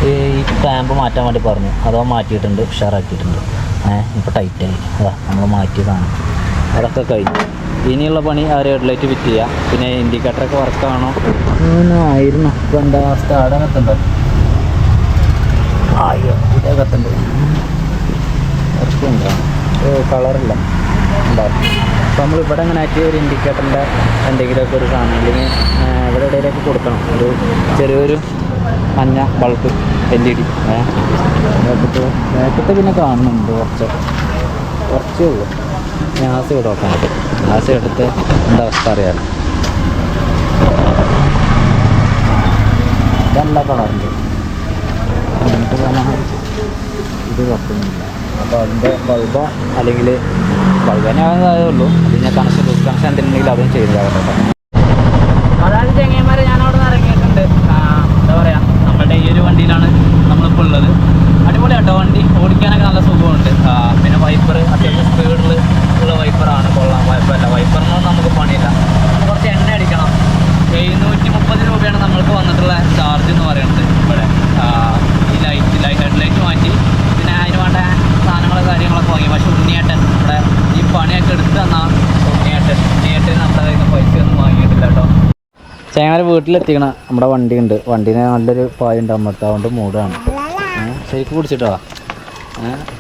ഈ ക്ലാമ്പ് മാറ്റാൻ വേണ്ടി പറഞ്ഞു അതോ മാറ്റിയിട്ടുണ്ട് ഉഷാറാക്കിയിട്ടുണ്ട് ഏഹ് ഇപ്പോൾ ടൈറ്റായി അതാ നമ്മൾ മാറ്റിയതാണ് അതൊക്കെ കഴിഞ്ഞു ഇനിയുള്ള പണി ആ റെഡ് ലൈറ്റ് ഫിറ്റ് ചെയ്യുക പിന്നെ ഇൻഡിക്കേറ്ററൊക്കെ വർക്കാണോ ആയിരുന്നു ഇപ്പോൾ എന്താ സ്റ്റാർഡകത്തുണ്ടോ അയ്യോ ഇതകത്തുണ്ട് വർക്കുണ്ടോ കളറില്ല ഉണ്ടാവും. അപ്പോൾ നമ്മൾ ഇവിടെ അങ്ങനെ ആക്കിയ ഒരു ഇൻഡിക്കേറ്ററിന്റെ എന്തെങ്കിലുമൊക്കെ ഒരു സാധനം അല്ലെങ്കിൽ ഇവിടെ എവിടെയൊക്കെ കൊടുക്കണം. ഒരു ചെറിയൊരു മഞ്ഞ ബൾബ് എൽ ഇ ഡി നേരത്തെ പിന്നെ കാണുന്നുണ്ട് കുറച്ച്. കുറച്ചേ ഉള്ളൂ. ഗ്യാസ് ഇവിടെ പറ്റും ഗ്യാസ് എടുത്ത് എന്താ അവസ്ഥ അറിയാമല്ലോ ഇതല്ല കളറുണ്ട് എന്നിട്ട് ഇത് കത്തുന്നില്ല അതിന്റെ ബൾബോ അല്ലെങ്കിൽ ബൾബിനെ ആയതേ ഉള്ളൂ അത് കണക്ഷൻ ലൂസ് കണക്ഷൻ എന്തെങ്കിലും അതും ചെയ്തതാകട്ടെ അതായത് ചെങ്ങന്മാരെ ഞാൻ അവിടെ നിന്ന് ഇറങ്ങിയിട്ടുണ്ട് ആ, എന്താ പറയുക നമ്മുടെ ഈ ഒരു വണ്ടിയിലാണ് നമ്മളിപ്പോൾ ഉള്ളത് അടിപൊളിയാട്ടോ വണ്ടി ഓടിക്കാനൊക്കെ നല്ല സുഖമുണ്ട് ആ, പിന്നെ വൈപ്പർ അത്യാവശ്യം സ്പീഡിൽ ഉള്ള വൈപ്പറാണ് കൊള്ളാം കുഴപ്പമില്ല വൈപ്പറിനൊന്നും നമുക്ക് പണിയില്ല പിന്നെ കുറച്ച് എണ്ണ അടിക്കണം എഴുന്നൂറ്റി മുപ്പത് രൂപയാണ് നമ്മൾക്ക് വന്നിട്ടുള്ള ചാർജ് എന്ന് പറയുന്നത് ഇവിടെ ആ, ഈ ലൈറ്റ് ലൈറ്റ് ഹെഡ് ലൈറ്റ് മാറ്റി പിന്നെ അതിന് വേണ്ട സാധനങ്ങളോ കാര്യങ്ങളൊക്കെ വാങ്ങി പക്ഷെ ഉണ്ണിയേട്ടൻ ഇവിടെ ഈ പണിയൊക്കെ എടുത്ത് തന്ന ഉണ്ണിയേട്ടൻ ഉണ്ണിയേട്ടൻ നമ്മുടെ കയ്യിൽ നിന്ന് പൈസ ഒന്നും വാങ്ങിയിട്ടില്ല കേട്ടോ ചേങ്ങാരെ വീട്ടിലെത്തിക്കണ നമ്മുടെ വണ്ടി ഉണ്ട് വണ്ടീനെ നല്ലൊരു പായ ഉണ്ട് അമ്മത്ത് അതുകൊണ്ട് മൂടാണ്. ശരിക്കും കുടിച്ചിട്ടോ?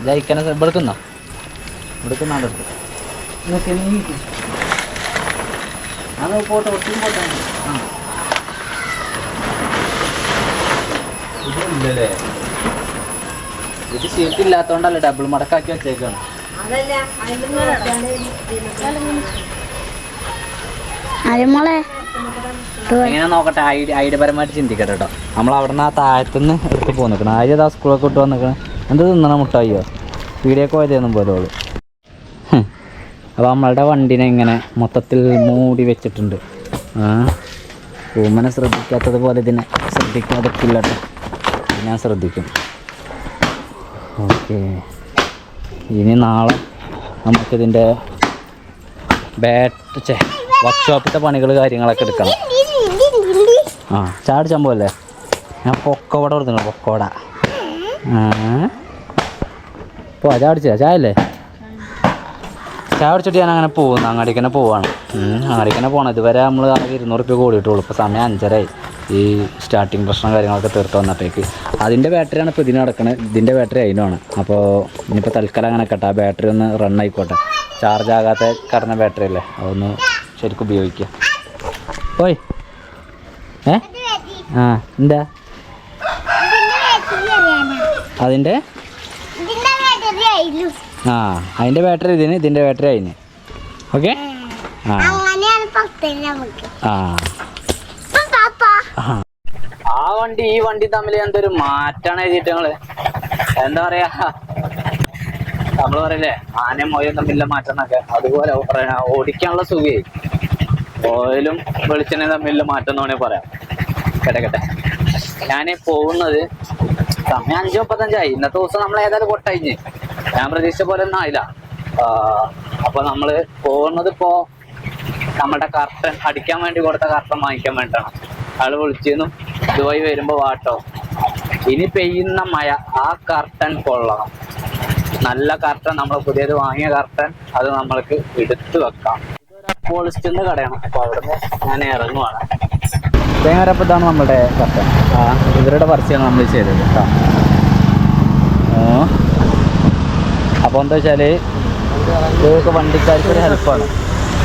ജയിക്കാൻ ഇവിടുക്കുന്നോ ഇവിടുക്കുന്നാണ്ട് ഇത് സീറ്റ് ഇല്ലാത്തോണ്ടല്ലേ ഡബിൾ മടക്കാക്കി വെച്ചേക്കാണ് എങ്ങനെ നോക്കട്ടെ ഐഡിയ പരമായിട്ട് ചിന്തിക്കട്ടെ കേട്ടോ. നമ്മൾ അവിടെ നിന്ന് ആ താഴത്തുനിന്ന് എടുത്ത് പോകുന്ന നിൽക്കണം ആര്യ ആ സ്കൂളൊക്കെ വിട്ട് വന്നിക്കണം. എന്ത് തിന്നണം മുട്ടായിയോ? പീടിയൊക്കെ പോയതൊന്നും പോലോളൂ അപ്പോൾ നമ്മളുടെ വണ്ടിനെ ഇങ്ങനെ മൊത്തത്തിൽ മൂടി വെച്ചിട്ടുണ്ട്. ആ. ഊമനെ ശ്രദ്ധിക്കാത്തത് പോലെ ഇതിനെ ശ്രദ്ധിക്കാതെ ഇത് ഞാൻ ശ്രദ്ധിക്കും. ഓക്കെ. ഇനി നാളെ നമുക്കിതിന്റെ ബാറ്റ് ചേ വർക്ക്ഷോപ്പിലത്തെ പണികൾ കാര്യങ്ങളൊക്കെ എടുക്കണം. ആ ചാടി ചമ്പല്ലേ ഞാൻ പൊക്കോട കൊടുത്തു പൊക്കോട പോ ചാടിച്ചാ ചായല്ലേ? ചായ കുടിച്ചിട്ട് ഞാൻ അങ്ങനെ പോകുന്നു. അങ്ങാടിക്ക് തന്നെ പോവാണ്. അങ്ങാടിക്ക് തന്നെ പോകണം ഇതുവരെ നമ്മൾ ആകെ ഇരുന്നൂറ് റുപ്യ കൂടിയിട്ടുള്ളൂ. ഇപ്പോൾ സമയം അഞ്ചരയായി. ഈ സ്റ്റാർട്ടിങ് പ്രശ്നം കാര്യങ്ങളൊക്കെ തീർത്ത് വന്നപ്പോഴേക്ക്. അതിന്റെ ബാറ്ററിയാണ് ഇപ്പോൾ ഇതിന് നടക്കുന്നത് ഇതിന്റെ ബാറ്ററി അതിനാണ് അപ്പോൾ ഇനിയിപ്പോൾ തൽക്കാലം അങ്ങനെ കേട്ടോ ആ ബാറ്ററി ഒന്ന് റൺ ആയിക്കോട്ടെ. ചാർജ് ആകാത്ത കടന്ന ബാറ്ററി അല്ലേ? അതൊന്ന് ശരിക്കും ഉപയോഗിക്കുക. ഓയ് ഏ? ആ എന്താ? അതിന്റെ? ആ അതിന്റെ ബാറ്ററി ഇതിന് ഇതിന്റെ ബാറ്ററി അതിന്. ഓക്കെ? ആ. ആ. ആ. വണ്ടി ഈ വണ്ടി തമ്മിൽ എന്തൊരു മാറ്റാണ് എഴുതിയിട്ട് ഞങ്ങൾ എന്താ പറയാ? നമ്മൾ പറയല്ലേ ആനയും മോയും തമ്മിലുള്ള മാറ്റം എന്നൊക്കെ. അതുപോലെ ഓടിക്കാനുള്ള സുഖേ. ഓയിലും വെളിച്ചെണ്ണയും തമ്മിലുള്ള മാറ്റം എന്ന് വേണമെങ്കിൽ പറയാം. കേട്ടെ ഞാൻ പോകുന്നത് സമയം അഞ്ചു മുപ്പത്തഞ്ചായി. ഇന്നത്തെ ദിവസം നമ്മൾ ഏതായാലും പൊട്ടഴിഞ്ഞ്. ഞാൻ പ്രതീക്ഷിച്ച പോലെ ഒന്നും ആയില്ല. അപ്പൊ നമ്മൾ പോകുന്നത് ഇപ്പോ നമ്മുടെ കർട്ടൻ അടിക്കാൻ വേണ്ടി കൊടുത്ത കർട്ടൻ വാങ്ങിക്കാൻ വേണ്ടിയിട്ടാണ്. ആൾ വിളിച്ചിരുന്നു ഇതുവഴി വരുമ്പോ വാട്ടോ ഇനി പെയ്യുന്ന മഴ ആ കർട്ടൻ കൊള്ളണം. നല്ല കർട്ടൻ നമ്മൾ പുതിയത് വാങ്ങിയ കർട്ടൻ അത് നമ്മൾക്ക് എടുത്തു വെക്കാം. ഇതൊരു പോളിസ്റ്റിന്റെ കടയാണ്. അപ്പൊ അവിടുന്ന് ഞാൻ ഇറങ്ങുവാണ്. തേങ്ങരപ്പം ഇതാണ് നമ്മുടെ കട്ട ആ. ഇവരുടെ പരസ്യമാണ് നമ്മൾ ചെയ്തത് കേട്ടോ. അപ്പോൾ എന്താ വെച്ചാൽ ഇതൊക്കെ വണ്ടിക്കാർക്ക് ഒരു ഹെൽപ്പാണ്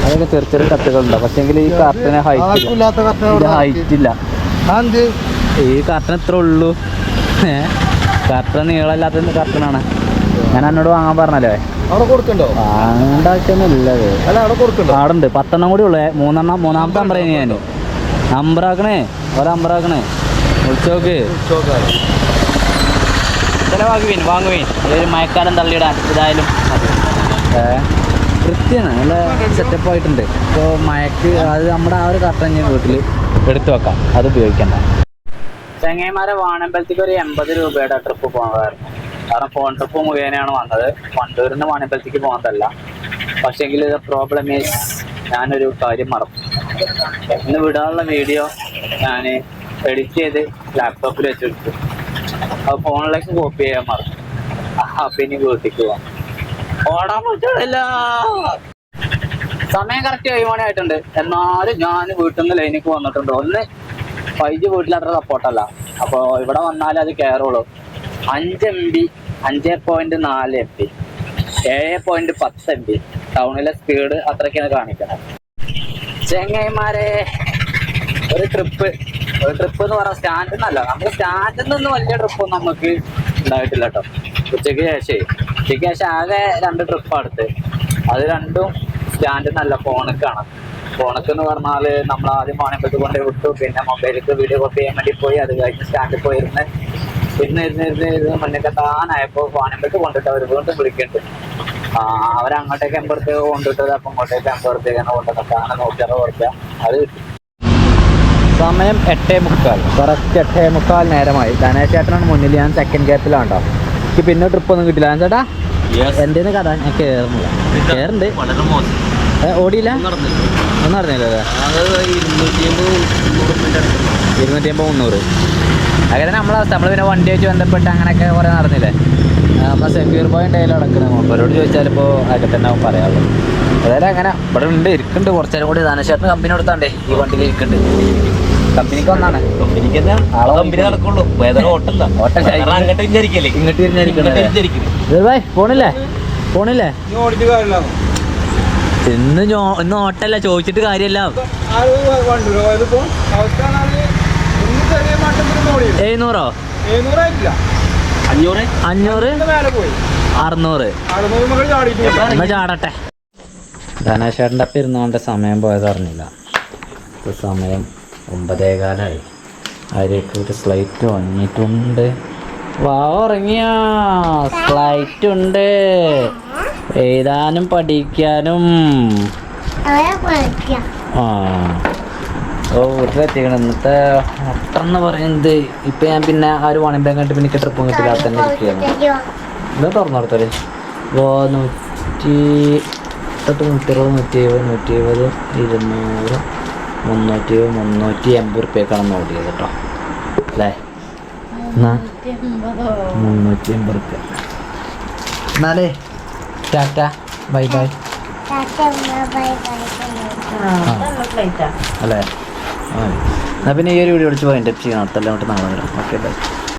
അതൊക്കെ ചെറിയ ചെറിയ കത്തുകളുണ്ടോ. പക്ഷെങ്കിൽ ഈ കർട്ടന് ഹൈറ്റ് ഹൈറ്റ് ഇല്ല. ഈ കാർട്ടൺ എത്ര ഉള്ളൂ. കാർട്ടൺ കർട്ടൻ നീളമില്ലാത്ത കർട്ടനാണ് ഞാൻ എന്നോട് വാങ്ങാൻ പറഞ്ഞല്ലേ. അവിടെ കൊടുക്കണ്ടോ? അല്ല അവിടെ കൊടുക്കണ്ടോ? ആടുണ്ട്. പത്തെണ്ണം കൂടി ഉള്ളേ. മൂന്നെണ്ണം മൂന്നാമത്തെ നമ്പർ ഞാൻ. നമ്പർ ആക്കണേ ഒരു നമ്പർ ആക്കണേ വിളിച്ചു നോക്ക് ചിലവാക്കുവീൻ വാങ്ങുവീൻ ഒരു മഴക്കാലം തള്ളിയിടാൻ ഇതായാലും ഏ വൃത്തിയാണ്. നല്ല സെറ്റപ്പ് ആയിട്ടുണ്ട്. ഇപ്പോൾ മഴക്ക് അത് നമ്മുടെ ആ ഒരു കർട്ടൻ ഞാൻ വീട്ടിൽ എടുത്തു വെക്കാം. അത് ഉപയോഗിക്കണ്ട. ചെങ്ങൈമാരെ വാണമ്പലത്തേക്ക് ഒരു എൺപത് രൂപയുടെ ട്രിപ്പ് പോകുന്നതായിരുന്നു കാരണം ഫോൺ ട്രിപ്പ് മുഖേനയാണ് വന്നത്. വണ്ടൂരിൽ നിന്ന് വാണമ്പലത്തേക്ക് പോകുന്നതല്ല പക്ഷേങ്കിൽ പ്രോബ്ലം ഈസ് ഞാനൊരു കാര്യം മറന്നു. ഇന്ന് വിടാനുള്ള വീഡിയോ ഞാൻ എഡിറ്റ് ചെയ്ത് ലാപ്ടോപ്പിൽ വെച്ചെടുത്തു. അത് ഫോണിലേക്ക് കോപ്പി ചെയ്യാൻ മറന്നു. അപ്പൊ ഇനി വീട്ടിലേക്ക് പോവാം. ഓടാൻ പറ്റില്ല സമയം കറക്റ്റ് ഏഴ് മണി എന്നാലും ഞാൻ വീട്ടിൽ നിന്ന് ലൈനിക്ക് വന്നിട്ടുണ്ട്. ഒന്ന് ഫൈവ് ജി വീട്ടിൽ അത്ര സപ്പോർട്ടല്ല അപ്പോൾ ഇവിടെ വന്നാലേ അത് കയറുള്ളൂ അഞ്ച് എം ബി അഞ്ച് പോയിന്റ് നാല് എം പി ഏഴ് പോയിന്റ് പത്ത് എം പി ടൗണിലെ സ്പീഡ് അത്രയ്ക്കാണ് കാണിക്കുന്നത് ചെങ്ങൈമാരെ ഒരു ട്രിപ്പ് ഒരു ട്രിപ്പ് എന്ന് പറഞ്ഞാൽ സ്റ്റാൻഡിൽ നിന്നല്ല നമുക്ക് സ്റ്റാൻഡിൽ നിന്ന് വലിയ ട്രിപ്പൊന്നും നമുക്ക് ഉണ്ടായിട്ടില്ല കേട്ടോ ഉച്ചയ്ക്ക് ശേഷം ഉച്ചയ്ക്ക് ശേഷം ആകെ രണ്ട് ട്രിപ്പ് അടുത്ത്. അത് രണ്ടും സ്റ്റാൻഡിൽ നിന്നല്ല ഫോണക്കാണ്. ഫോണക്ക് എന്ന് പറഞ്ഞാൽ നമ്മൾ ആദ്യം ഫോണിപ്പത്ത് കൊണ്ട് വിട്ടു പിന്നെ മൊബൈലിലേക്ക് വീഡിയോ കോപ്പി ചെയ്യാൻ വേണ്ടി പോയി അത് കഴിഞ്ഞ് സ്റ്റാൻഡിൽ പോയിരുന്ന് ഇരുന്ന് ഇരുന്ന് ഇരുന്ന് ഇരുന്ന് മുന്നേക്ക് താനായപ്പോൾ ഫോണിപ്പത്ത് കൊണ്ടിട്ട് അവർ വീണ്ടും വിളിക്കുന്നുണ്ട് ആ, അവരങ്ങോട്ടേക്ക് എൺപത്തേക്ക് കൊണ്ടിട്ടത് അപ്പൊ ഇങ്ങോട്ടേക്ക് എൺപത്തേക്കാണ് കൊണ്ടിട്ട് താനെ നോക്കിയാറ് കുറച്ച അത് സമയം എട്ടേ മുക്കാൽ. കറക്റ്റ് എട്ടേ മുക്കാൽ നേരമായി. ധനേഷ് ചേട്ടനാണ് മുന്നിൽ. ഞാൻ സെക്കൻഡ് ഗ്യാപ്പിലാണ് കേട്ടോ എനിക്ക് പിന്നെ ട്രിപ്പ് ഒന്നും കിട്ടില്ല ചേട്ടാ എന്റെ കഥ ഞാൻ കയറുന്നില്ല കയറുണ്ട് വളരെ മോശം. ഏ, ഓടിയില്ല? ഒന്നും അറിഞ്ഞില്ല ഇരുന്നൂറ്റി അമ്പത് മുന്നൂറ്. അങ്ങനെ നമ്മളെ അവസ്ഥ. നമ്മൾ പിന്നെ വണ്ടി വെച്ച് ബന്ധപ്പെട്ട് അങ്ങനെയൊക്കെ കുറേ നടന്നില്ലേ? നമ്മൾ സെക്യൂർ പോയിന്റ് അതിൽ അടക്കുന്നത് അവരോട് ചോദിച്ചാൽ ഇപ്പോൾ അതൊക്കെ തന്നെ അവൻ പറയാമല്ലോ അതായത് അങ്ങനെ ഇവിടെ ഉണ്ട് ഇരിക്കുന്നുണ്ട്. കുറച്ചേരം കൂടി ധനശേട്ടൻ കമ്പനി കൊടുത്താണ്ടേ ഈ വണ്ടിയിൽ ഇരിക്കുന്നുണ്ട്. കമ്പനിക്ക് വന്നാണ്. കമ്പനിക്ക് ആളെ കമ്പനി നടക്കുള്ളൂ. വേദന. അങ്ങോട്ട് വിചാരിക്കല്ലേ ഇങ്ങോട്ട് ഭായ് പോണില്ലേ പോണില്ലേ ഇന്ന് ഇന്ന് ഓട്ടല്ല. ചോദിച്ചിട്ട് കാര്യമല്ല. എഴുന്നൂറോ? അഞ്ഞൂറ്? അഞ്ഞൂറ്? അറുന്നൂറ്. എന്നാ ചാടട്ടെ? ധനേശ്വരന്റെ അപ്പം ഇരുന്നുകൊണ്ട് സമയം പോയത് അറിഞ്ഞില്ല ഇപ്പൊ സമയം ഒമ്പതേകാലായി. അതിലേക്ക് ഒരു സ്ലൈറ്റ് വന്നിട്ടുണ്ട് വാ ഉറങ്ങിയ. സ്ലൈറ്റ് ഉണ്ട്. എഴുതാനും പഠിക്കാനും. ആ. ഓ വീട്ടിലെത്തിക്കണം ഇന്നത്തെ ഒട്ടെന്ന് പറയുന്നത് ഇപ്പം ഞാൻ പിന്നെ ആ ഒരു ബാങ്ക് കണ്ടിട്ട് പിന്നെ ട്രിപ്പും കിട്ടില്ല. തന്നെ ഇരിക്കുകയാണ് ഇത് തുറന്നു കൊടുത്തത് ഓ നൂറ്റി തൊട്ട് നൂറ്റി അറുപത് നൂറ്റി എഴുപത് നൂറ്റി എഴുപത് ഇരുന്നൂറ് മുന്നൂറ്റി എഴുപത് മുന്നൂറ്റി എൺപത് റുപ്യക്കാണ് ഓടിയത് കേട്ടോ അല്ലേ? മുന്നൂറ്റി എൺപത് റുപ്യ എന്നാലേ ടാറ്റ. Bye bye. അല്ലേ? എന്നാൽ പിന്നെ ഈ ഒരു വീഡിയോ വിളിച്ച് പോയി എന്റെ ചെയ്യണം. അടുത്തെല്ലാം നാളെ വരാം. Okay bye